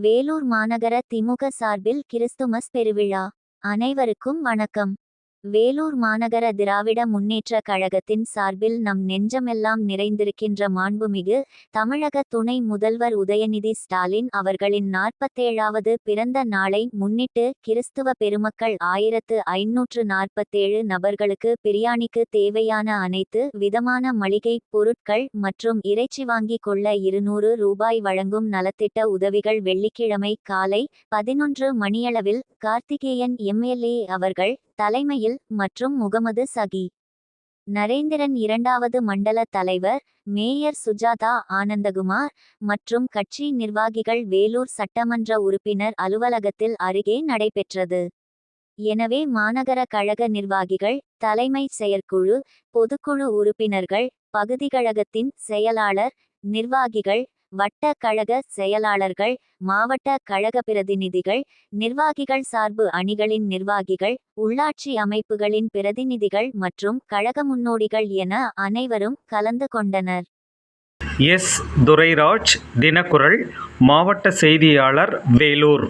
வேலூர் மாநகர திமுக சார்பில் கிறிஸ்துமஸ் பெருவிழா. அனைவருக்கும் வணக்கம். வேலூர் மாநகர திராவிட முன்னேற்ற கழகத்தின் சார்பில் நம் நெஞ்சமெல்லாம் நிறைந்திருக்கின்ற மாண்புமிகு தமிழக துணை முதல்வர் உதயநிதி ஸ்டாலின் அவர்களின் நாற்பத்தேழாவது பிறந்த நாளை முன்னிட்டு கிறிஸ்துவ பெருமக்கள் ஆயிரத்து ஐநூற்று நாற்பத்தேழு நபர்களுக்கு பிரியாணிக்கு தேவையான அனைத்து விதமான மளிகை பொருட்கள் மற்றும் இறைச்சி வாங்கிக் கொள்ள இருநூறு ரூபாய் வழங்கும் நலத்திட்ட உதவிகள் வெள்ளிக்கிழமை காலை பதினொன்று மணியளவில் கார்த்திகேயன் எம்எல்ஏ அவர்கள் தலைமையில் மற்றும் முகமது சகி. நரேந்திரன் இரண்டாவது மண்டல தலைவர் மேயர் சுஜாதா ஆனந்தகுமார் மற்றும் கட்சி நிர்வாகிகள் வேலூர் சட்டமன்ற உறுப்பினர் அலுவலகத்தில் அருகே நடைபெற்றது. எனவே மாநகர கழக நிர்வாகிகள் தலைமை செயற்குழு பொதுக்குழு உறுப்பினர்கள் பகுதி கழகத்தின் செயலாளர் நிர்வாகிகள் வட்ட கழக செயலாளர்கள் மாவட்ட கழக பிரதிநிதிகள் நிர்வாகிகள் சார்பு அணிகளின் நிர்வாகிகள் உள்ளாட்சி அமைப்புகளின் பிரதிநிதிகள் மற்றும் கழக முன்னோடிகள் என அனைவரும் கலந்து கொண்டனர். எஸ். துரைராஜ் தினக்குரல் மாவட்ட செய்தியாளர் வேலூர்.